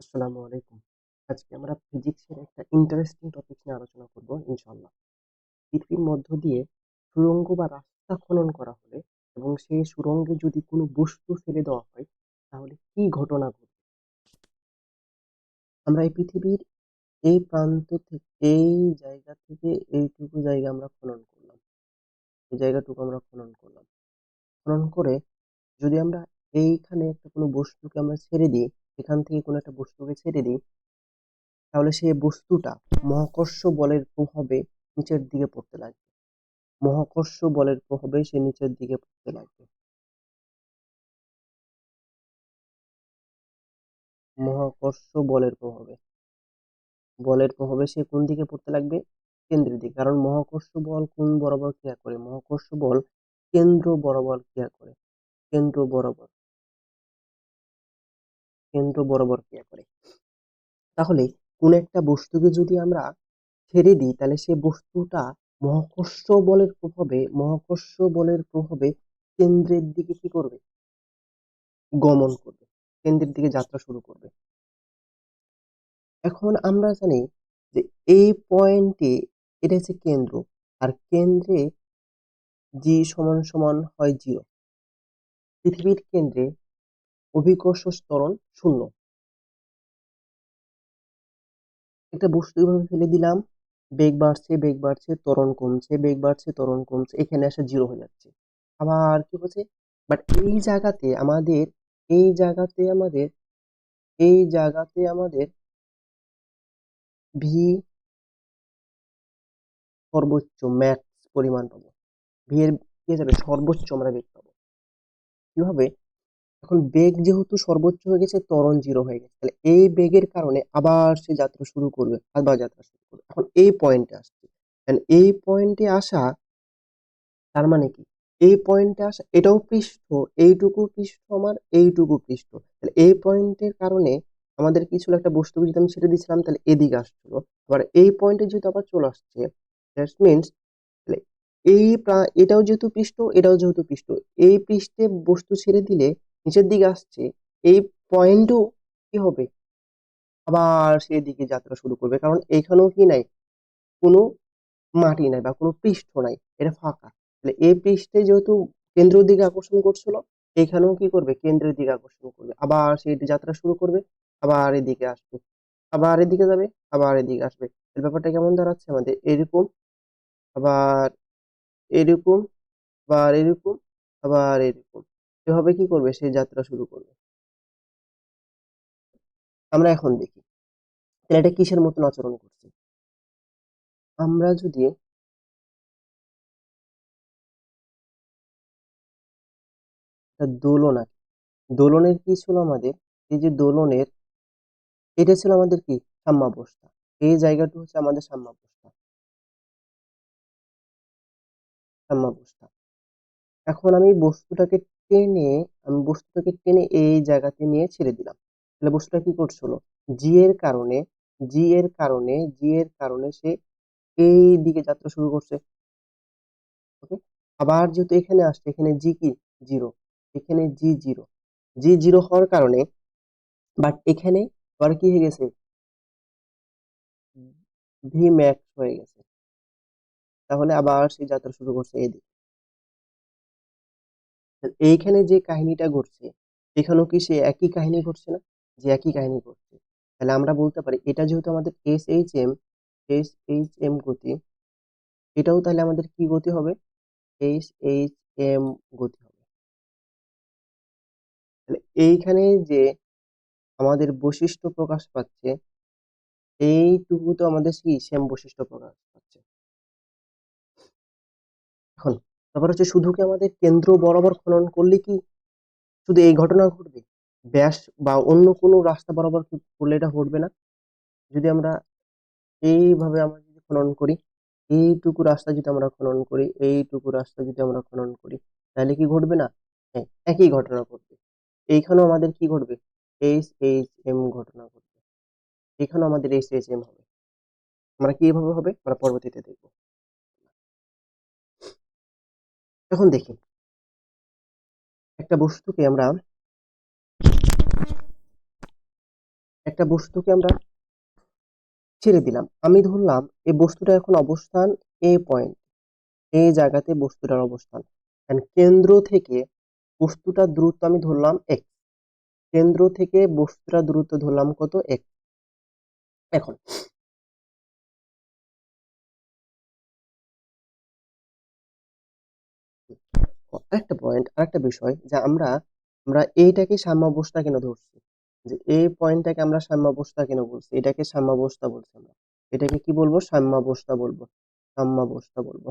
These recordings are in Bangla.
আসসালামু আলাইকুম। আজকে আমরা ফিজিক্সের একটা ইন্টারেস্টিং টপিক নিয়ে আলোচনা করব ইনশাল্লাহ পৃথিবীর মধ্য দিয়ে সুড়ঙ্গ বা রাস্তা খনন করা হলে এবং সেই সুড়ঙ্গে যদি কোনো বস্তু ফেলে দেওয়া হয়, তাহলে কি ঘটনা ঘটবে? আমরা এই পৃথিবীর এই প্রান্ত থেকে, এই জায়গা থেকে এইটুকু জায়গা আমরা খনন করলাম। এই জায়গাটুকু আমরা খনন করলাম। খনন করে যদি আমরা এইখানে একটা কোনো বস্তুকে আমরা ছেড়ে দিই এখান থেকে কোনো একটা বস্তুকে ছেড়ে দিই, তাহলে সেই বস্তুটা মহাকর্ষ বলের প্রভাবে নিচের দিকে পড়তে লাগবে। মহাকর্ষ বলের প্রভাবে সে নিচের দিকে পড়তে লাগবে। মহাকর্ষ বলের প্রভাবে। বলের প্রভাবে সে কোন দিকে পড়তে লাগবে? কেন্দ্রের দিকে। কারণ মহাকর্ষ বল কোন বরাবর ক্রিয়া করে? মহাকর্ষ বল কেন্দ্র বরাবর ক্রিয়া করে। কেন্দ্র বরাবর। কেন্দ্র বরাবর ক্রিয়া করে। তাহলে কোন একটা বস্তুকে যদি আমরা ছেড়ে দিই, তাহলে সে বস্তুটা মহাকর্ষ বলের প্রভাবে, মহাকর্ষ বলের প্রভাবে কেন্দ্রের দিকে কি করবে? গমন করবে, কেন্দ্রের দিকে যাত্রা শুরু করবে। এখন আমরা জানি যে এই পয়েন্টে এটা হচ্ছে কেন্দ্র, আর কেন্দ্রে জি সমান সমান হয় জিরো। পৃথিবীর কেন্দ্রে অভিকর্ষ ত্বরণ শূন্য। একটা বস্তু এভাবে ফেলে দিলাম, বেগ বাড়ছে বেগ বাড়ছে, ত্বরণ কমছে, বেগ বাড়ছে, ত্বরণ কমছে, এখানে আসা জিরো হয়ে যাচ্ছে। আবার কি হচ্ছে? বাট এই জায়গাতে আমাদের, এই জায়গাতে আমাদের, এই জায়গাতে আমাদের ভি সর্বোচ্চ ম্যাক্স পরিমাণ পাবো। ভি এর কি যাবে সর্বোচ্চ আমরা বেগ পাবো। কীভাবে? এখন বেগ যেহেতু সর্বোচ্চ হয়ে গেছে, ত্বরণ জিরো হয়ে গেছে। তাহলে এই বেগের কারণে আবার সে যাত্রা শুরু করবে, আবার যাত্রা শুরু করবে। এখন এই পয়েন্টে আসছে। এই পয়েন্টে আসা, তার মানে কি? এই পয়েন্টে আসা, এটাও পৃষ্ঠ, এইটুকু পৃষ্ঠ আমার, এইটুকু পৃষ্ঠ। তাহলে এই পয়েন্টের কারণে আমাদের কিছু একটা বস্তুকে যদি আমি ছেড়ে দিয়েছিলাম তাহলে এদিকে আসছিল। আবার এই পয়েন্টে যেহেতু আবার চলে আসছে দ্যাট মিনস এই এটাও যেহেতু পৃষ্ঠ, এটাও যেহেতু পৃষ্ঠ। এই পৃষ্ঠে বস্তু ছেড়ে দিলে নিচের দিকে আসছে, এই পয়েন্টও কি হবে? আবার সেই দিকে যাত্রা শুরু করবে, কারণ এখানেও কি নাই? কোনো মাটি নাই বা কোনো পৃষ্ঠ নাই, এটা ফাঁকা। তাহলে এই পৃষ্ঠে যেহেতু কেন্দ্রের দিকে আকর্ষণ করছিল, এখানেও কি করবে? কেন্দ্রের দিকে আকর্ষণ করবে। আবার সেই যাত্রা শুরু করবে, আবার এদিকে আসবে, আবার এদিকে যাবে, আবার এদিকে আসবে। এর ব্যাপারটা কেমন দাঁড়াচ্ছে আমাদের? এরকম, আবার এরকম আবার এরকম আবার এরকম। এভাবে কি করবে সেই যাত্রা শুরু করবে? আমরা এখন দেখি। তাহলে এটা কিসের মতন আচরণ করছে? আমরা যদি দোলন আঁকি। দোলনের কি ছিল আমাদের? এই যে দোলনের, এটা ছিল আমাদের কি? সাম্যাবস্থা। এই জায়গাটা হচ্ছে আমাদের সাম্যাবস্থা। সাম্যাবস্থা। এখন আমি বস্তুটাকে টেনে, আমি বস্তুটাকে টেনে এই জায়গাতে নিয়ে ছেড়ে দিলাম। তাহলে বস্তুটা কি করছিল জি এর কারণে জি এর কারণে জি এর কারণে সে এই দিকে যাত্রা শুরু করছে। ওকে আবার যেহেতু এখানে আসছে, এখানে জি কি? জিরো এখানে জি জিরো জি জিরো হওয়ার কারণে বাট এখানে আবার কি হয়ে গেছে? ভি ম্যাক্স হয়ে গেছে। তাহলে আবার সে যাত্রা শুরু করছে এদিকে এইখানে যে কাহিনীটা ঘটছে, এখানেও কি সে একই কাহিনী ঘটছে না? যে একই কাহিনী ঘটছে। তাহলে আমরা বলতে পারি, এটা যেহেতু আমাদের S H M S H M গতি, এটাও তাহলে আমাদের কি গতি হবে? এস এইচ এম গতি হবে। তাহলে এইখানে যে আমাদের বৈশিষ্ট্য প্রকাশ পাচ্ছে, এইটুকু তো আমাদের কি সেম বৈশিষ্ট্য প্রকাশ পাচ্ছে। তারপর হচ্ছে শুধু কি আমাদের কেন্দ্র বরাবর খনন করলে কি শুধু এই ঘটনা ঘটবে? ব্যাস বা অন্য কোনো রাস্তা বরাবর করলে এটা ঘটবে না? যদি আমরা এইভাবে আমরা যদি খনন করি, এইটুকু রাস্তা যদি আমরা খনন করি, এইটুকু রাস্তা যদি আমরা খনন করি, তাহলে কি ঘটবে না? হ্যাঁ একই ঘটনা ঘটবে। এইখানেও আমাদের কি ঘটবে? এইচ এইচ এম ঘটনা ঘটবে। এখানেও আমাদের এইচ এইচ এম হবে। আমরা কি এভাবে হবে? আমরা পরবর্তীতে দেখব। এখন দেখি। একটা বস্তুকে আমরা একটা বস্তুকে আমরা ছেড়ে দিলাম। আমি ধরলাম এই বস্তুটা এখন অবস্থান এ পয়েন্ট এই জায়গাতে বস্তুটার অবস্থান। কেন্দ্র থেকে বস্তুটার দূরত্ব আমি ধরলাম এক কেন্দ্র থেকে বস্তুটার দূরত্ব ধরলাম কত এক এখন আরেকটা পয়েন্ট আরেকটা বিষয় যে আমরা আমরা এইটাকে সাম্যাবস্থা কেন ধরছি? যে এই পয়েন্টটাকে আমরা সাম্যাবস্থা কেন বলছি? এটাকে সাম্যাবস্থা বলছি আমরা। এটাকে কি বলব? সাম্যাবস্থা বলব। সাম্যাবস্থা বলব।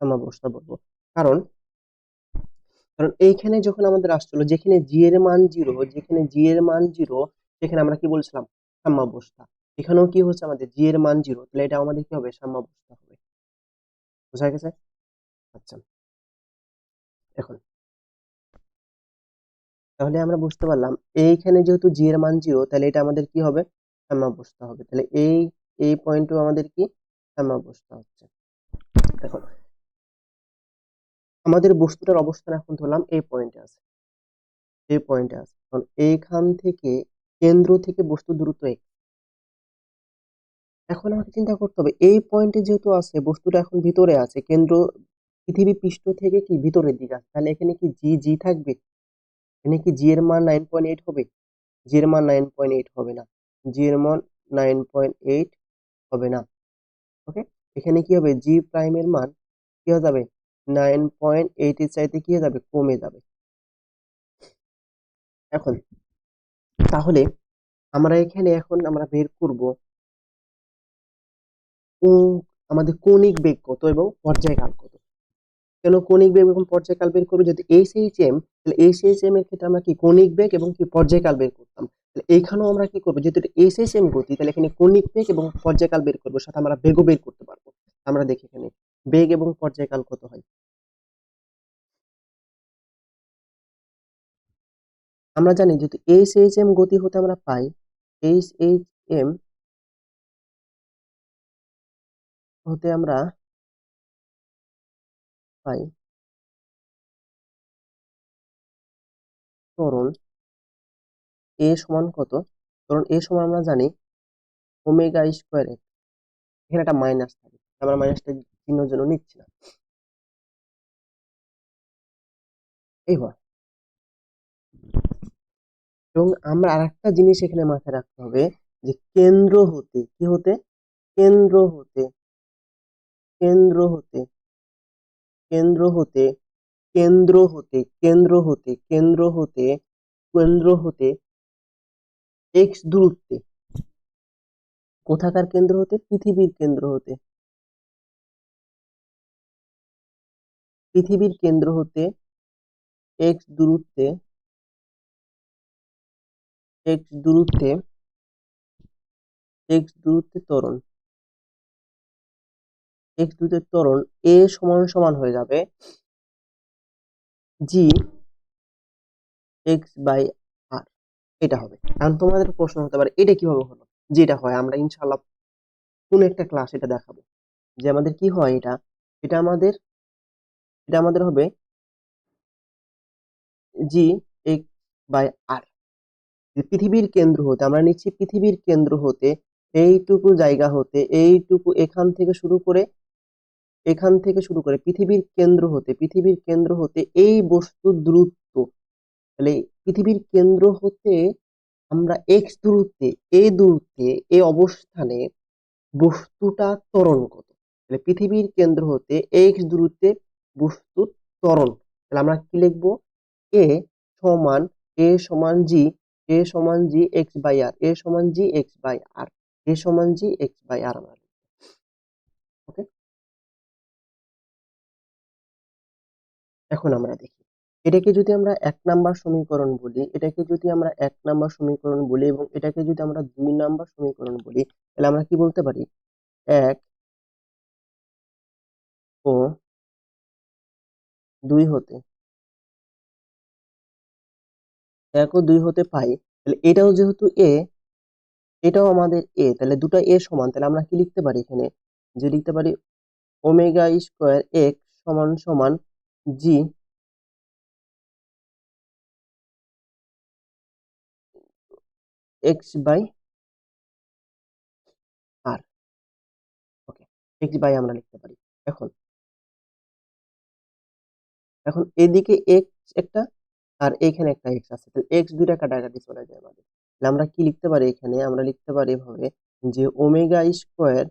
সাম্যাবস্থা বলব। কারণ কারণ এইখানে যখন আমাদের আসছিল যেখানে জি এর মান জিরো যেখানে জি এর মান জিরো সেখানে আমরা কি বলছিলাম? সাম্যাবস্থা। এখানেও কি হচ্ছে আমাদের? জি এর মান জিরো তাহলে এটা আমাদের কি হবে? সাম্যাবস্থা হবে। বোঝা গেছে? আচ্ছা। এখন। তাহলে আমরা বুঝতে পারলাম, এইখানে যেহেতু জি এর মান জিরো তাহলে এটা আমাদের কি হবে? সাম্যাবস্থা হবে। তাহলে এই এই পয়েন্টও আমাদের কি? সাম্যাবস্থা হচ্ছে। এখন আমাদের বস্তুটার অবস্থান এখন ধরলাম এই পয়েন্টে আছে। এই পয়েন্টে আছে। এখন এইখান থেকে কেন্দ্র থেকে বস্তু দূরত্ব এক। এখন আমাকে চিন্তা করতে হবে, এই পয়েন্টে যেহেতু আছে, বস্তুটা এখন ভিতরে আছে, কেন্দ্র পৃথিবী পৃষ্ঠ থেকে কি ভিতরের দিকে আছে? তাহলে এখানে কি জি জি থাকবে? এখানে কি জি এর মান নাইন পয়েন্ট এইট হবে? জি এর মান নাইন পয়েন্ট এইট হবে না। জি এর মান নাইন পয়েন্ট এইট হবে না। ওকে এখানে কি হবে? জি প্রাইমের মান কি হয়ে যাবে? নাইন পয়েন্ট এইট এর চাইতে কি হয়ে যাবে? কমে যাবে। এখন, তাহলে আমরা এখানে এখন আমরা বের করব ও আমাদের কৌণিক বেগ কত এবং পর্যায়কাল কত? কেন কৌণিক বেগ এবং পর্যায়কাল বের করবে? যদি এইচ এইচ এম তাহলে এইচ এইচ এম এর ক্ষেত্রে আমরা কি কৌণিক বেগ এবং কি পর্যায়কাল বের করতাম? তাহলে এইখানেও আমরা কি করব? যেহেতু এইচ এইচ এম গতি, তাহলে এখানে কৌণিক বেগ এবং পর্যায়কাল বের করব, সাথে আমরা বেগও বের করতে পারব। আমরা দেখি এখানে, বেগ এবং পর্যায়কাল কত হয়? আমরা জানি যদি এইচ এইচ এম গতি হতে আমরা পাই এইচ এইচ এম হতে আমরা পাই। ত্বরণ এ সমান কত? ত্বরণ এ সমান আমরা জানি ওমেগা স্কোয়ার এক্স এখানে একটা মাইনাস থাকে আমরা মাইনাসটা চিহ্নের জন্য নিচ্ছি না। এইবার, এবং আমরা আরেকটা জিনিস এখানে মাথায় রাখতে হবে যে কেন্দ্র হতে, কি হতে? কেন্দ্র হতে। কেন্দ্র হতে কেন্দ্র হতে কেন্দ্র হতে কেন্দ্র হতে কেন্দ্র হতে কেন্দ্র হতে এক্স দূরত্বে। কোথাকার কেন্দ্র হতে? পৃথিবীর কেন্দ্র হতে। পৃথিবীর কেন্দ্র হতে এক্স দূরত্বে এক্স দূরত্বে এক্স দূরত্বে ত্বরণ। এক্স দূরত্বের ত্বরণ এ সমান সমান হয়ে যাবে জি এক্স বাই আর এটা হবে। কারণ তোমাদের প্রশ্ন হতে পারে, এটা কীভাবে হলো? যেটা হয়, আমরা ইনশাল্লাহ কোন একটা ক্লাস এটা দেখাবো। যে আমাদের কি হয় এটা? এটা আমাদের এটা আমাদের হবে জি এক্স বাই আর পৃথিবীর কেন্দ্র হতে, আমরা নিচ্ছি পৃথিবীর কেন্দ্র হতে, এইটুকু জায়গা হতে, এইটুকু এখান থেকে শুরু করে এখান থেকে শুরু করে পৃথিবীর কেন্দ্র হতে, পৃথিবীর কেন্দ্র হতে এই বস্তুর দূরত্ব, তাহলে পৃথিবীর কেন্দ্র হতে আমরা এক্স দূরত্বে, এই দূরত্বে, এই অবস্থানে বস্তুটা ত্বরণ কত? তাহলে পৃথিবীর কেন্দ্র হতে এক্স দূরত্বে বস্তুর ত্বরণ। তাহলে আমরা কি লিখব? এ সমান এ সমান জি, এ সমান জি এক্স বাই আর, এ সমান জি এক্স বাই আর, এ সমান জি এক্স বাই আর আমরা এখন আমরা দেখি। এটাকে যদি আমরা এক নাম্বার সমীকরণ বলি, এটাকে যদি আমরা এক নাম্বার সমীকরণ বলি এবং এটাকে যদি আমরা দুই নাম্বার সমীকরণ বলি, তাহলে আমরা কি বলতে পারি? এক ও দুই হতে এক ও দুই হতে পাই। তাহলে এটাও যেহেতু এ, এটাও আমাদের এ, তাহলে দুটো এ সমান, তাহলে আমরা কি লিখতে পারি এখানে? যে লিখতে পারি ওমেগা স্কোয়ার এক্স সমান সমান G. X by R okay X by আমরা লিখতে পারি। এখন। এখন এদিকে এক্স একটা আর এখানে একটা এক্স আছে। এক্স দুইটা কাটাকাটি চলে যায় আমাদের। তাহলে আমরা কি লিখতে পারি এখানে? আমরা লিখতে পারি এভাবে যে ওমেগা স্কোয়ার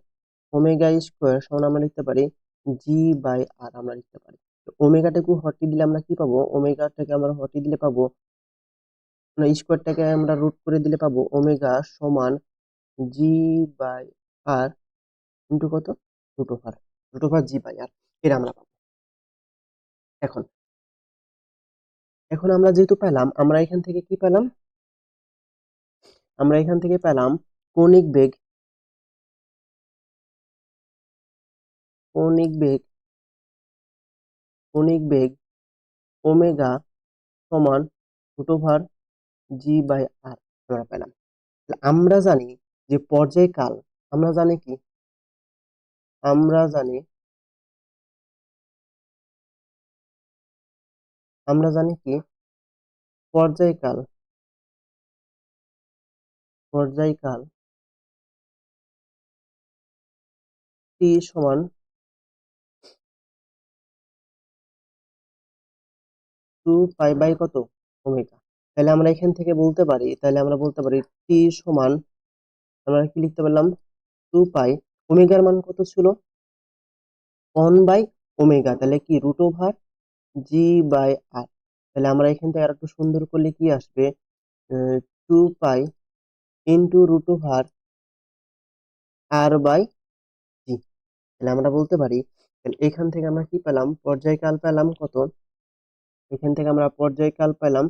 ওমেগা স্কোয়ার সমান আমরা লিখতে পারি জি বাই আর আমরা লিখতে পারি। ওমেগাটাকে হটি দিলে আমরা কি পাবো? ওমেগাটাকে আমরা হটি দিলে পাবো স্কোয়ারটাকে আমরা রুট করে দিলে পাবো ওমেগা সমান জি বাই আর ইন্টু কত? Root over root over G by R এটা আমরা পাবো। এখন এখন আমরা যেহেতু পেলাম, আমরা এখান থেকে কি পেলাম? আমরা এখান থেকে পেলাম কৌণিক বেগ কৌণিক বেগ কৌণিক বেগ ওমেগা সমান root over G by R আমরা পেলাম। আমরা জানি যে পর্যায়কাল, আমরা জানি কি? আমরা জানি আমরা জানি কি? পর্যায়কাল পর্যায়কাল টি সমান টু পাই বাই কত ওমেগা? তাহলে আমরা এখান থেকে বলতে পারি, তাহলে আমরা বলতে পারি টি সমান, আমরা কি লিখতে পারলাম? টু পাই ওমেগার মান কত ছিল? ওয়ান বাই ওমেগা, তাহলে কি root over G by R? তাহলে আমরা এখান থেকে আর একটু সুন্দর করলে কি আসবে? Two pi into root over R by G. তাহলে আমরা বলতে পারি এখান থেকে আমরা কি পেলাম? পর্যায়কাল পেলাম কত? এখান থেকে আমরা পর্যায়কাল পেলাম,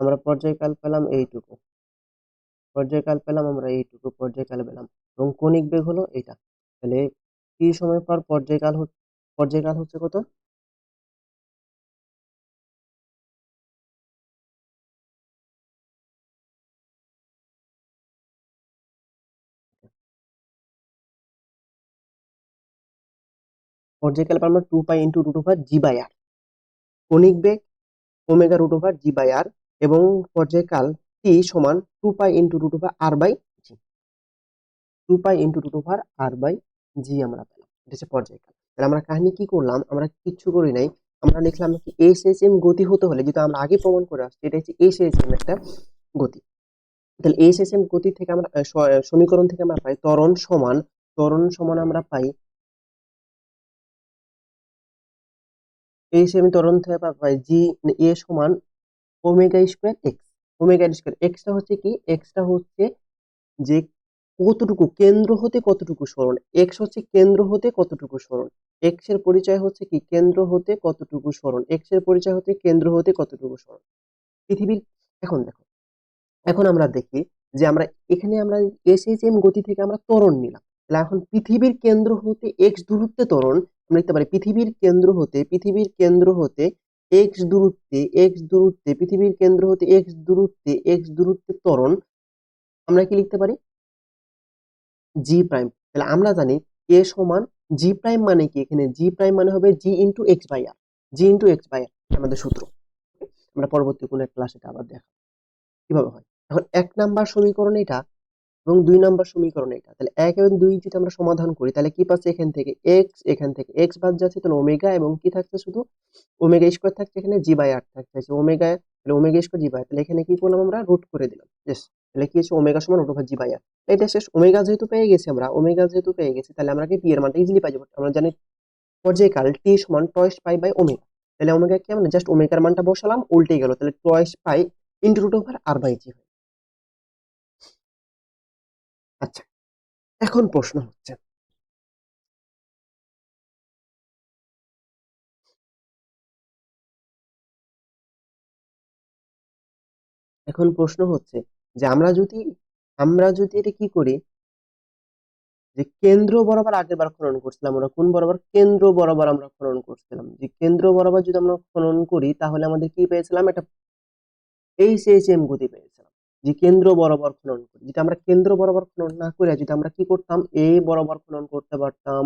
আমরা পর্যায়কাল পেলাম এইটুকু। পর্যায়কাল পেলাম, আমরা এইটুকু পর্যায়কাল পেলাম। এবং কণিক বেগ হলো এটা তাহলে কি সময় পর পর্যায়কাল পর্যায়কাল হচ্ছে কত? পর্যায়কাল আমরা two pi into two two over G by R কণিক beg omega root over G by R এবং পর্যায়কাল টি সমান two pi into root over R by G two pi into root over R by G আমরা পেলাম। এটা হচ্ছে পর্যায়কাল। তাহলে আমরা কাহিনী কি করলাম? আমরা কিচ্ছু করি নাই। আমরা লিখলাম কি এস এস এম গতি হতে হলে যেটা আমরা আগে প্রমাণ করে আসছি, এটা হচ্ছে এস এস এম একটা গতি। তাহলে এস এস এম গতি থেকে আমরা সমীকরণ থেকে আমরা পাই ত্বরণ সমান ত্বরণ সমান আমরা পাই এই সেমি ত্বরণ থেকে পাই জি, এ সমান omega square X omega square extra হচ্ছে কি? এক্সটা হচ্ছে যে কতটুকু, কেন্দ্র হতে কতটুকু সরণ? এক্স হচ্ছে কেন্দ্র হতে কতটুকু সরণ? এক্সের পরিচয় হচ্ছে কি? কেন্দ্র হতে কতটুকু সরণ? এক্সের পরিচয় হচ্ছে কেন্দ্র হতে কতটুকু সরণ? পৃথিবীর, এখন দেখো, এখন আমরা দেখি যে আমরা, এখানে আমরা এস এইচ এম গতি থেকে আমরা ত্বরণ নিলাম। তাহলে এখন পৃথিবীর কেন্দ্র হতে এক্স দূরত্বে ত্বরণ পারি। পৃথিবীর কেন্দ্র হতে, পৃথিবীর কেন্দ্র হতে এক্স দূরত্বে এক্স দূরত্বে, পৃথিবীর কেন্দ্র হতে এক্স দূরত্বে এক্স দূরত্বে ত্বরণ আমরা কি লিখতে পারি? জি প্রাইম তাহলে আমরা জানি এ সমান জি প্রাইম মানে কি? এখানে জি প্রাইম মানে হবে G into X by R G into X by R আমাদের সূত্র। আমরা পরবর্তী কোনো এক ক্লাসে আবার দেখা কীভাবে হয়? এখন এক নাম্বার সমীকরণ এটা এবং দুই নাম্বার সমীকরণ এটা। তাহলে এক এবং দুই যদি আমরা সমাধান করি, তাহলে কি পাচ্ছি এখান থেকে? এক্স এখান থেকে এক্স বাদ যাচ্ছে, তাহলে ওমেগা এবং কি থাকছে শুধু? ওমেগা স্কোয়ার থাকছে এখানে জি বাই আর থাকছে। ওমেগা, তাহলে ওমেগা স্কোয়ার জি বাই তাহলে এখানে কি করলাম আমরা? রুট করে দিলাম। বেশ তাহলে কি হচ্ছে? ওমেগা সমান root over G by R এটা শেষ। ওমেগা যেহেতু পেয়ে গেছি আমরা, ওমেগা যেহেতু পেয়ে গেছি, তাহলে আমরা কি পি এর মানটা ইজিলি পাই যাব। আমরা জানি পর্যায়কাল টি সমান টয়েস পাই বাই ওমেগা। তাহলে ওমেগা কি আমরা জাস্ট ওমেগার মানটা বসালাম, উল্টে গেল। তাহলে twice pi into root over R by G আচ্ছা এখন প্রশ্ন হচ্ছে। এখন প্রশ্ন হচ্ছে যে আমরা যদি আমরা যদি এটা কি করি? যে কেন্দ্র বরাবর আগের বার খনন করছিলাম আমরা, কোন বরাবর? কেন্দ্র বরাবর আমরা খনন করছিলাম। যে কেন্দ্র বরাবর যদি আমরা খনন করি তাহলে আমাদের কি পেয়েছিলাম? এটা এইচ এইচ এম গতি পেয়েছিলাম যে কেন্দ্র বরাবর খনন করি। যদি আমরা কেন্দ্র বরাবর খনন না করে যদি আমরা কি করতাম? এই বরাবর খনন করতে পারতাম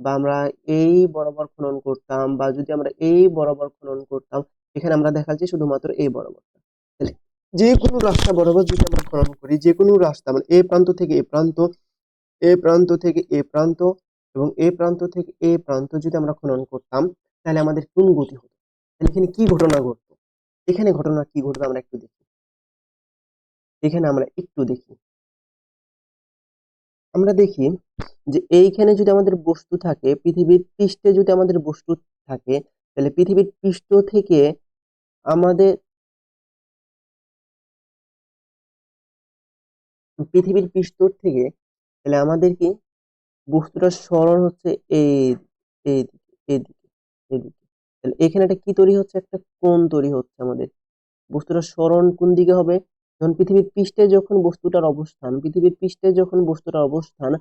বা আমরা এই বরাবর খনন করতাম বা যদি আমরা এই বরাবর খনন করতাম, এখানে আমরা দেখা দেখাচ্ছি শুধুমাত্র এই বরাবরটা। তাহলে যে কোনো রাস্তা বরাবর যদি আমরা খনন করি যে কোনো রাস্তা মানে এ প্রান্ত থেকে এ প্রান্ত এ প্রান্ত থেকে এ প্রান্ত এবং এ প্রান্ত থেকে এ প্রান্ত যদি আমরা খনন করতাম, তাহলে আমাদের কোন গতি হতো? তাহলে এখানে কি ঘটনা ঘটতো? এখানে ঘটনা কি ঘটতো আমরা একটু দেখি। এখানে আমরা একটু দেখি। আমরা দেখি যে এইখানে যদি আমাদের বস্তু থাকে, পৃথিবীর পৃষ্ঠে যদি আমাদের বস্তু থাকে, তাহলে পৃথিবীর পৃষ্ঠ থেকে আমাদের পৃথিবীর পৃষ্ঠ থেকে, তাহলে আমাদের কি বস্তুটার সরণ হচ্ছে এই এইদিকে এইদিকে তাহলে এখানে একটা কি তৈরি হচ্ছে? একটা কোণ তৈরি হচ্ছে আমাদের। বস্তুটার সরণ কোন দিকে হবে? যখন পৃথিবীর পৃষ্ঠে যখন বস্তুটার অবস্থান, পৃথিবীর পৃষ্ঠে যখন বস্তুটার অবস্থান,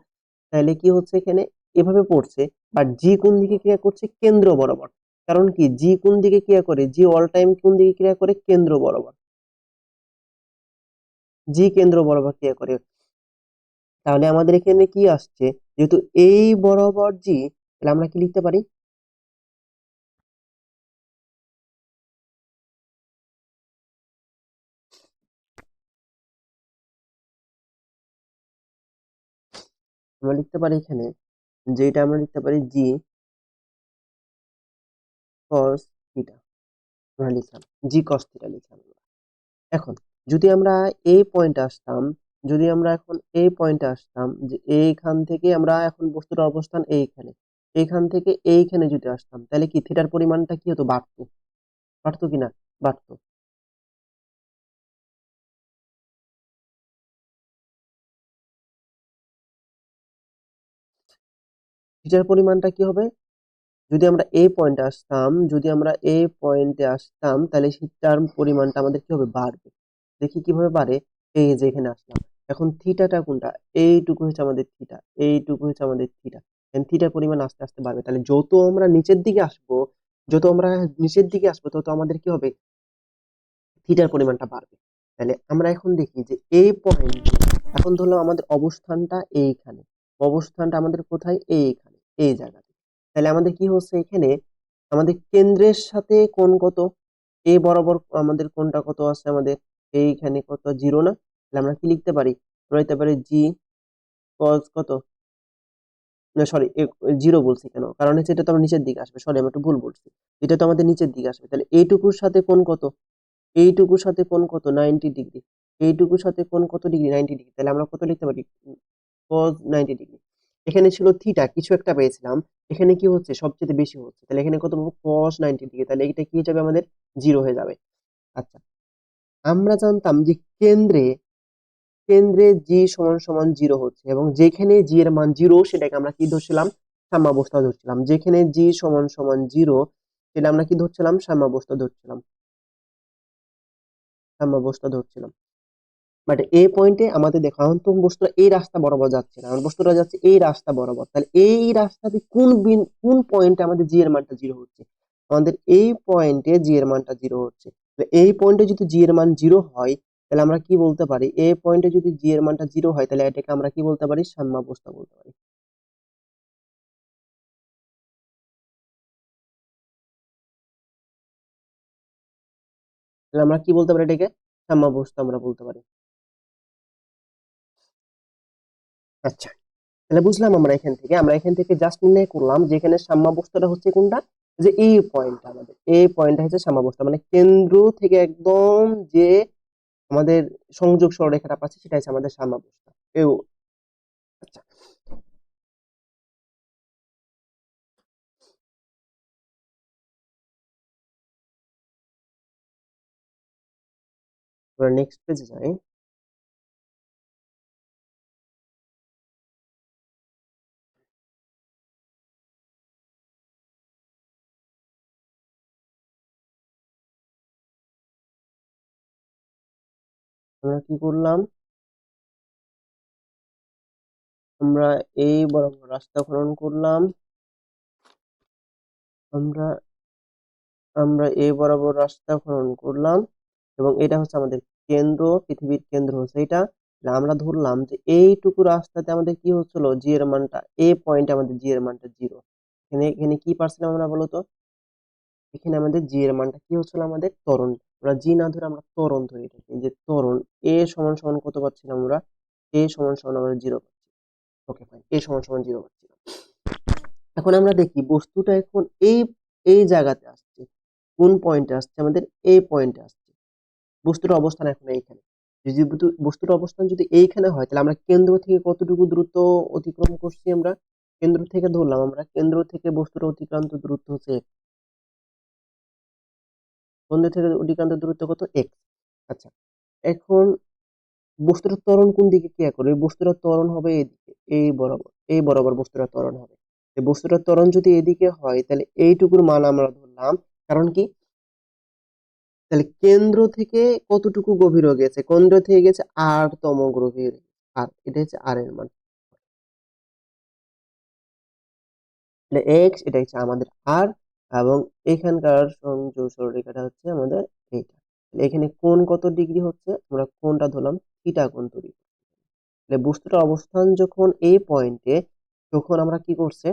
তাহলে কি হচ্ছে এখানে? এভাবে পড়ছে বাট জি কোন দিকে ক্রিয়া করছে? কেন্দ্র বরাবর। কারণ কি? জি কোন দিকে ক্রিয়া করে? জি অল টাইম কোন দিকে ক্রিয়া করে? কেন্দ্র বরাবর। জি কেন্দ্র বরাবর ক্রিয়া করে। তাহলে আমাদের এখানে কি আসছে? যেহেতু এই বরাবর জি, তাহলে আমরা কি লিখতে পারি? আমরা লিখতে পারি এখানে যে এটা আমরা লিখতে পারি জি কস থিটা আমরা লিখলাম জি কস থিটা লিখলাম আমরা। এখন, যদি আমরা এই পয়েন্টে আসতাম, যদি আমরা এখন এই পয়েন্টে আসতাম, যে এইখান থেকে আমরা এখন বস্তুটার অবস্থান এইখানে, এইখান থেকে এইখানে যদি আসতাম, তাহলে কি থিটার পরিমাণটা কি হতো? বাড়তো। বাড়তো কি না? বাড়তো। থিটার পরিমাণটা কি হবে? যদি আমরা এই পয়েন্টে আসতাম, যদি আমরা এই পয়েন্টে আসতাম, তাহলে থিটার পরিমাণটা আমাদের কি হবে? বাড়বে। দেখি কীভাবে বাড়ে। এই যে এখানে আসলাম। এখন থিটাটা কোনটা? এইটুকু হচ্ছে আমাদের থিটা এইটুকু হচ্ছে আমাদের থিটা থিটার পরিমাণ আস্তে আস্তে বাড়বে। তাহলে যত আমরা নিচের দিকে আসব, যত আমরা নিচের দিকে আসব, তত আমাদের কি হবে? থিটার পরিমাণটা বাড়বে। তাহলে আমরা এখন দেখি যে এই পয়েন্ট এখন ধরলাম আমাদের অবস্থানটা এইখানে। অবস্থানটা আমাদের কোথায়? এইখানে। এই জায়গাতে তাহলে আমাদের কি হচ্ছে এখানে? আমাদের কেন্দ্রের সাথে কোন কত? এ বরাবর আমাদের কোনটা কত আছে? আমাদের এইখানে কত? জিরো না? তাহলে আমরা কি লিখতে পারি? লিখতে পারি জি কস কত? না সরি জিরো বলছি কেন? কারণ হচ্ছে এটা তো আমার নিচের দিকে আসবে। সরি আমি একটু ভুল বলছি। এটা তো আমাদের নিচের দিকে আসবে। তাহলে এইটুকুর সাথে কোন কত? এইটুকুর সাথে কোন কত? নাইনটি ডিগ্রি এইটুকুর সাথে কোন কত ডিগ্রি নাইনটি ডিগ্রি তাহলে আমরা কত লিখতে পারি? কজ নাইনটি ডিগ্রি এখানে ছিল থিটা কিছু একটা পেয়েছিলাম। এখানে কি হচ্ছে? সবচেয়ে বেশি হচ্ছে। তাহলে এখানে কত পাবো? কস নাইনটি ডিগ্রি তাহলে এটা কি যাবে? আমাদের জিরো হয়ে যাবে। আচ্ছা। আমরা জানতাম যে কেন্দ্রে কেন্দ্রে জি সমান সমান জিরো হচ্ছে এবং যেখানে জি এর মান জিরো সেটাকে আমরা কি ধরছিলাম? সাম্যাবস্থা ধরছিলাম। যেখানে জি সমান সমান জিরো সেটা আমরা কি ধরছিলাম? সাম্যাবস্থা ধরছিলাম। সাম্যাবস্থা ধরছিলাম। বাট এই পয়েন্টে আমাদের দেখো তো বস্তুটা এই রাস্তা বরাবর যাচ্ছে না। আমার বস্তুটা যাচ্ছে এই রাস্তা বরাবর। তাহলে এই রাস্তাতে কোন বিন, কোন পয়েন্টে আমাদের জি এর মানটা জিরো হচ্ছে? আমাদের এই পয়েন্টে জি এর মানটা জিরো হচ্ছে। এই পয়েন্টে যদি জি এর মান জিরো হয়, তাহলে আমরা কি বলতে পারি? এই পয়েন্টে যদি জি এর মানটা জিরো হয়, তাহলে এটাকে আমরা কি বলতে পারি? সাম্যাবস্থা বলতে পারি। তাহলে আমরা কি বলতে পারি এটাকে? সাম্যাবস্থা আমরা বলতে পারি। আচ্ছা তাহলে বুঝলাম আমরা এখান থেকে। আমরা এখান থেকে জাস্ট নির্ণয় করলাম যে এখানে সাম্যাবস্থাটা হচ্ছে কোনটা? যে এই পয়েন্টটা আমাদের। এই পয়েন্টটা হচ্ছে সাম্যাবস্থা। মানে কেন্দ্র থেকে একদম যে আমাদের সংযোগ সরলরেখাটা পাচ্ছি, সেটা হচ্ছে আমাদের সাম্যাবস্থা। এও আচ্ছা। নেক্সট পেজে যাই। আমরা কি করলাম? আমরা এই বরাবর রাস্তা খনন করলাম। আমরা আমরা এই বরাবর রাস্তা খনন করলাম এবং এটা হচ্ছে আমাদের কেন্দ্র, পৃথিবীর কেন্দ্র হচ্ছে এটা। আমরা ধরলাম যে এইটুকু রাস্তাতে আমাদের কি হচ্ছিল? জি এর মানটা এ পয়েন্ট আমাদের জি এর মানটা জিরো এখানে এখানে কি পারছিলাম আমরা বলতো? এখানে আমাদের জি এর মানটা কি হচ্ছিল আমাদের? ত্বরণ আমরা জি না ধরে আমরা ত্বরণ ধরে থাকি যে ত্বরণ, এ সমান সমান কত পাচ্ছিলাম আমরা? এ সমান সমান আমরা জিরো পাচ্ছি। ওকে ফাইন এ সমান সমান জিরো পাচ্ছিলাম এখন আমরা দেখি বস্তুটা এখন এই এই জায়গাতে আসছে। কোন পয়েন্টে আসছে? আমাদের এই পয়েন্টে আসছে। বস্তুর অবস্থান এখন এইখানে। যদি বস্তু- বস্তুর অবস্থান যদি এইখানে হয়, তাহলে আমরা কেন্দ্র থেকে কতটুকু দ্রুত অতিক্রম করছি আমরা? কেন্দ্র থেকে ধরলাম আমরা। কেন্দ্র থেকে বস্তুর অতিক্রান্ত দূরত্ব হচ্ছে কেন্দ্র থেকে অতিক্রান্ত দূরত্ব কত? এক্স আচ্ছা এখন বস্তুর ত্বরণ কোন দিকে ক্রিয়া করবে? বস্তুর ত্বরণ হবে এইদিকে এই বরাবর এই বরাবর বস্তুর ত্বরণ হবে। এই বস্তুর ত্বরণ যদি এদিকে হয়, তাহলে এইটুকুর মান আমরা ধরলাম। কারণ কি? তাহলে কেন্দ্র থেকে কতটুকু গভীর হয়ে গেছে? কেন্দ্র থেকে গেছে আর তম গভীর। আর এটা হচ্ছে আর এর মান। এক্স এটা হচ্ছে আমাদের আর এবং এখানকার সংযোগ সরলরেখাটা হচ্ছে আমাদের এইটা। এখানে কোন কত ডিগ্রি হচ্ছে? আমরা কোনটা ধরলাম থিটা কোণ তৈরি। তাহলে বস্তুটার অবস্থান যখন এই পয়েন্টে তখন আমরা কি করছে?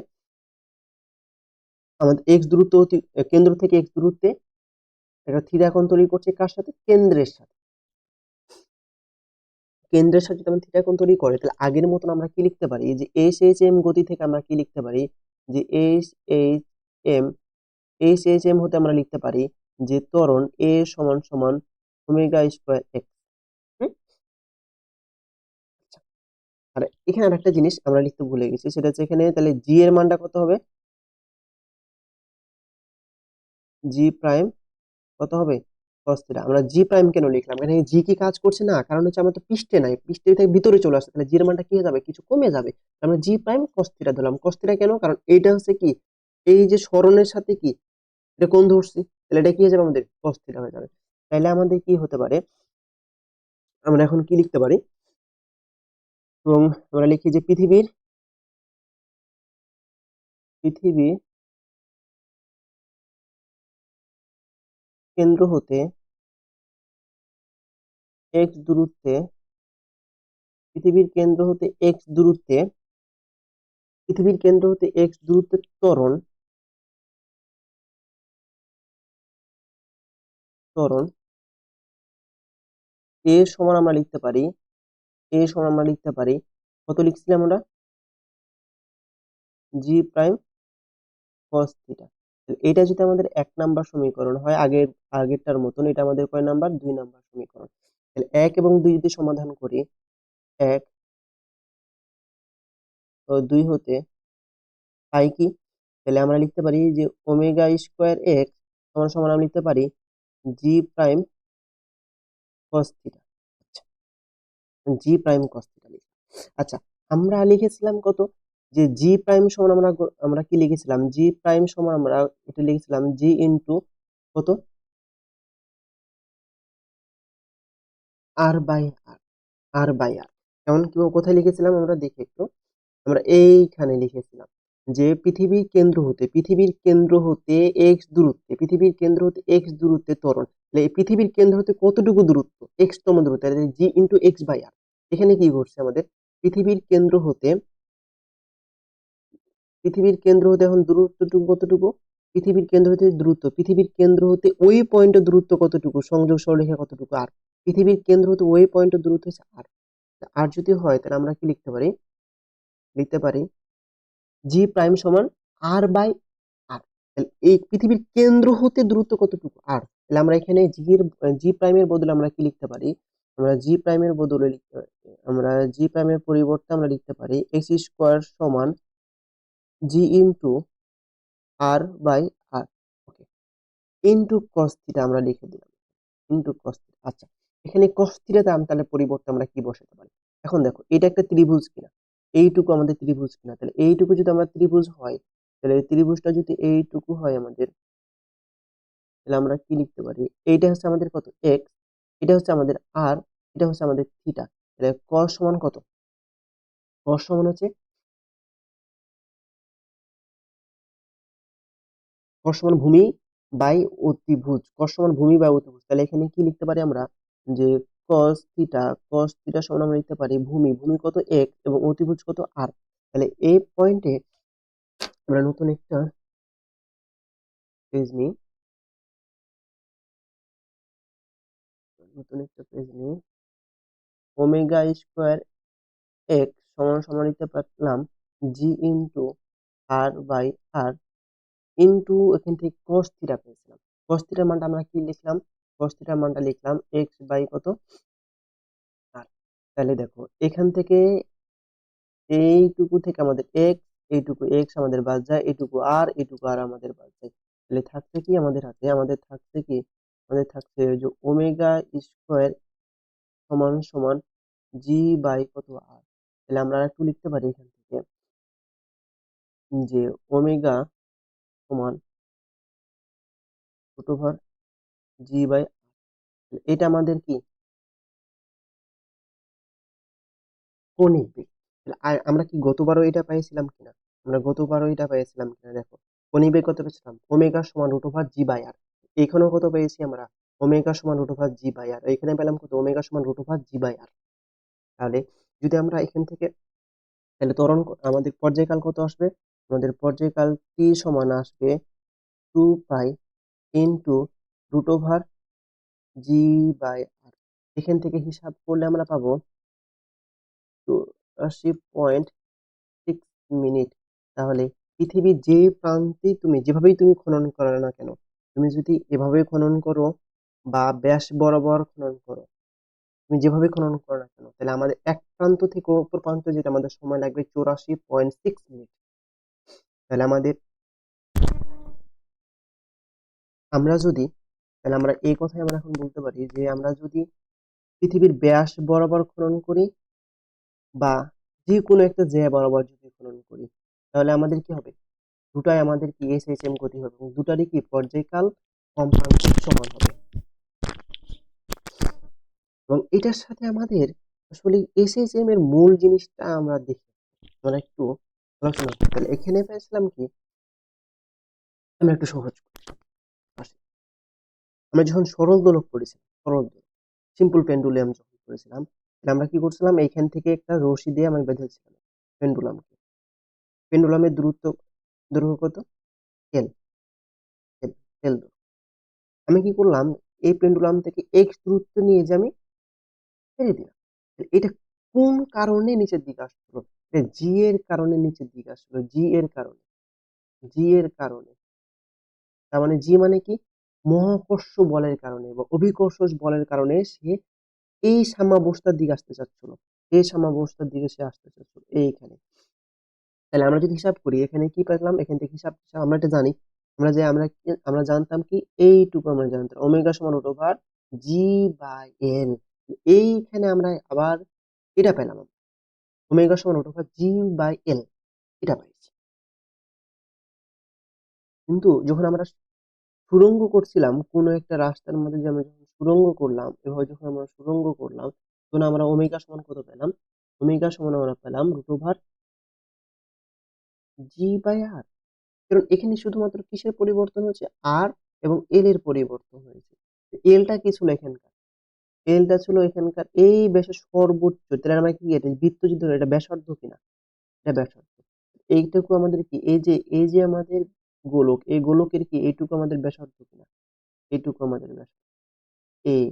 আমাদের এক্স দূরত্ব কেন্দ্র থেকে এক্স দূরত্বে একটা থিটা কোণ তৈরি করছে কার সাথে? কেন্দ্রের সাথে। কেন্দ্রের সাথে যদি থিটা কোণ তৈরি করে, তাহলে আগের মতন আমরা কি লিখতে পারি? যে এস এইচ এম গতি থেকে আমরা কি লিখতে পারি? যে S H M H H M হতে আমরা লিখতে পারি যে ত্বরণ এ সমান সমান ওমেগা স্কোয়ার এক্স আর এখানে আরেকটা জিনিস আমরা লিখতে ভুলে গেছি, সেটা হচ্ছে এখানে তাহলে জি এর মানটা কত হবে? জি প্রাইম কত হবে? থিটা আমরা জি প্রাইম কেন লিখলাম? এখানে জি কি কাজ করছে না? কারণ হচ্ছে আমরা তো পৃষ্ঠে নাই, পৃষ্ঠে থেকে ভিতরে চলে আসছে, তাহলে জি এর মানটা কি হয়ে যাবে? কিছু কমে যাবে। আমরা জি প্রাইম থিটা ধরলাম। থিটা কেন? কারণ এইটা হচ্ছে কি? এই যে স্মরণের সাথে কি? এটা কোন ধরছি, তাহলে এটা কি হয়ে যাবে? আমাদের cos থিটা হয়ে যাবে। তাহলে আমাদের কি হতে পারে? আমরা এখন কি লিখতে পারি? এবং আমরা লিখি যে পৃথিবীর পৃথিবী কেন্দ্র হতে এক্স দূরত্বে, পৃথিবীর কেন্দ্র হতে এক্স দূরত্বে, পৃথিবীর কেন্দ্র হতে এক্স দূরত্বের ত্বরণ ত্বরণ এ সমান আমরা লিখতে পারি এ সমান আমরা লিখতে পারি, কত লিখছিলাম আমরা? জি প্রাইম cos থিটা এটা যদি আমাদের এক নাম্বার সমীকরণ হয়, আগের, আগেরটার মতন, এটা আমাদের কয় নাম্বার? দুই নাম্বার সমীকরণ। তাহলে এক এবং দুই যদি সমাধান করি, এক দুই হতে পাই কি? তাহলে আমরা লিখতে পারি যে ওমেগা স্কোয়ার এক্স সমান সমান আমরা লিখতে পারি G prime cos theta G prime cos আচ্ছা আমরা লিখেছিলাম কত? যে জি প্রাইম সমান আমরা আমরা কি লিখেছিলাম? জি প্রাইম সমান আমরা এটা লিখেছিলাম জি ইন্টু কত? আর বাই আর আর বাই আর এমন কি কোথায় লিখেছিলাম? আমরা দেখি একটু। আমরা এইখানে লিখেছিলাম। যে পৃথিবীর কেন্দ্র হতে, পৃথিবীর কেন্দ্র হতে এক্স দূরত্বে, পৃথিবীর কেন্দ্র হতে এক্স দূরত্বে ত্বরণ। তাহলে পৃথিবীর কেন্দ্র হতে কতটুকু দূরত্ব? এক্স তম দূরত্ব G into X by R এখানে কি ঘটছে আমাদের? পৃথিবীর কেন্দ্র হতে, পৃথিবীর কেন্দ্র হতে এখন দূরত্বটুকু কতটুকু? পৃথিবীর কেন্দ্র হতে দূরত্ব, পৃথিবীর কেন্দ্র হতে ওই পয়েন্টের দূরত্ব কতটুকু? সংযোগ সরলরেখা কতটুকু? আর পৃথিবীর কেন্দ্র হতে ওই পয়েন্টের দূরত্ব হচ্ছে আর আর যদি হয়, তাহলে আমরা কি লিখতে পারি? লিখতে পারি জি প্রাইম সমান আর বাই আর এই পৃথিবীর কেন্দ্র হতে দূরত্ব কতটুকু? আর তাহলে আমরা এখানে জি এর জি প্রাইমের বদলে আমরা কি লিখতে পারি? আমরা জি প্রাইমের বদলে লিখতে পারি, আমরা জি প্রাইমের পরিবর্তে আমরা লিখতে পারি এক্স স্কোয়ার সমান G into R by R okay into cos theta আমরা লিখে দিলাম। ইন্টু কস থিটা আচ্ছা। এখানে কস থিটাতে আমি তাহলে পরিবর্তে আমরা কি বসাতে পারি? এখন দেখো, এটা একটা ত্রিভুজ কিনা? এইটুকু আমাদের ত্রিভুজ কিনা? তাহলে এইটুকু যদি আমরা ত্রিভুজ হয়, তাহলে এই ত্রিভুজটা যদি এইটুকু হয় আমাদের, তাহলে আমরা কি লিখতে পারি? এইটা হচ্ছে আমাদের কত? এক্স এটা হচ্ছে আমাদের আর এটা হচ্ছে আমাদের থিটা তাহলে কস সমান কত? কস সমান হচ্ছে কস সমান ভূমি বাই অতিভুজ কস সমান ভূমি বাই অতিভুজ। তাহলে এখানে কি লিখতে পারি আমরা? যে cos থিটা cos থিটা সমান আমরা লিখতে পারি ভূমি ভূমি কত এক এবং অতিভুজ কত আর তাহলে এই পয়েন্টে আমরা নতুন একটা পেজ নিই। নতুন একটা পেজ নিই। ওমেগা স্কোয়ার এক সমান সমান লিখতে পারলাম G into R by R into এখান থেকে কস থিটা পেয়েছিলাম। কস থিটার মানটা আমরা কি লিখলাম? কস থিটার মানটা লিখলাম বাই কত? আর তাহলে দেখো, এখান থেকে এইটুকু থেকে আমাদের এক্স এইটুকু এক্স আমাদের বাদ যায়, এইটুকু আর এইটুকু আর আমাদের বাদ যায়। তাহলে থাকছে কি আমাদের হাতে? আমাদের থাকছে কি? আমাদের থাকছে যে ওমেগা স্কোয়ার সমান সমান জি বাই কত আর তাহলে আমরা একটু লিখতে পারি এখান থেকে যে ওমেগা সমান রুট ওভার জি বাই এটা আমাদের কি? কৌণিক বেগ আমরা কি গতবারও এটা পেয়েছিলাম কিনা? আমরা গতবারও এটা পেয়েছিলাম কিনা দেখো। কৌণিক বেগ কত পেয়েছিলাম ওমেগা সমান root over G by R. এখানেও কত পেয়েছি আমরা? ওমেগা সমান root over G by R. এখানে পেলাম কত? ওমেগা সমান root over G by R. তাহলে যদি আমরা এখান থেকে, তাহলে ত্বরণ ক- আমাদের পর্যায়কাল কত আসবে? আমাদের পর্যায়কাল টি সমান আসবে two pi into root over G by R এখান থেকে হিসাব করলে আমরা পাবো চুরাশি পয়েন্ট সিক্স মিনিট তাহলে পৃথিবীর যে প্রান্তে তুমি, যেভাবেই তুমি খনন করো না কেন, তুমি যদি এভাবে খনন করো বা ব্যাস বরাবর খনন করো, তুমি যেভাবে খনন করো না কেন, তাহলে আমাদের এক প্রান্ত থেকে অপর প্রান্ত যেটা আমাদের সময় লাগবে চৌরাশি পয়েন্ট সিক্স মিনিট তাহলে আমাদের আমরা যদি তাহলে আমরা এই কথাই আমরা এখন বলতে পারি যে আমরা যদি পৃথিবীর ব্যাস বরাবর খনন করি বা যে কোনো একটা জায়গা বরাবর যদি খনন করি, তাহলে আমাদের কি হবে? দুটাই আমাদের কি এস এইচ এম গতি হবে এবং দুটারই কি পর্যায়কাল কম্পাঙ্ক সমান হবে। এবং এটার সাথে আমাদের আসলে এস এইচ এম এর মূল জিনিসটা আমরা দেখি। আমরা একটু আলোচনা করি। তাহলে এখানে পেয়েছিলাম কি? আমরা একটু সহজ করি। আমরা যখন সরল দোলক করেছিলাম, সরল দোলক সিম্পল পেন্ডুলিয়াম যখন করেছিলাম আমরা কি করছিলাম? এইখান থেকে একটা রশি দিয়ে আমি বেঁধেছিলাম পেন্ডুলামকে পেন্ডুলামের দূরত্ব, দৈর্ঘ্য কত? এল এল আমি কি করলাম? এই পেন্ডুলাম থেকে এক্স দূরত্ব নিয়ে যে আমি ছেড়ে দিলাম। এটা কোন কারণে নিচের দিকে আসছিল জি এর কারণে নিচের দিকে আসলো। জি এর কারণে। জি এর কারণে। তার মানে জি মানে কি? মহাকর্ষ বলের কারণে বা অভিকর্ষ বলের কারণে সে এই সাম্যাবস্থার দিকে আসতে চাচ্ছিল। এই সাম্যাবস্থার দিকে সে আসতে চাচ্ছিল এইখানে। তাহলে আমরা যদি হিসাব করি, এখানে কি পেলাম? এখান থেকে হিসাব আমরা এটা জানি। আমরা যে, আমরা আমরা জানতাম কি? এইটুকু আমরা জানতাম। ওমেগা সমান root over G by L এইখানে আমরা আবার এটা পেলাম ওমেগা সমান root over G by L এটা পাইছি। কিন্তু যখন আমরা সুড়ঙ্গ করছিলাম, কোনো একটা রাস্তার মধ্যে যে আমরা যখন সুড়ঙ্গ করলাম, এভাবে যখন আমরা সুড়ঙ্গ করলাম, তখন আমরা ওমেগা সমান কত পেলাম? ওমেগা সমান আমরা পেলাম root over g by r কারণ এখানে শুধুমাত্র কিসের পরিবর্তন হচ্ছে আর এবং এল এর পরিবর্তন হয়েছে। এলটা কি ছিল এখানকার? এলটা ছিল এখানকার এই ব্যাসের সর্বোচ্চ, তাহলে আমরা কি এটা বৃত্ত যদি এটা ব্যাসার্ধ কিনা? এটা ব্যাসার্ধ। এইটুকু আমাদের কি? এই যে এই যে আমাদের গোলক এই গোলকের কি এইটুকু আমাদের ব্যাসার্ধ কিনা? এইটুকু আমাদের ব্যাসার্ধ। এই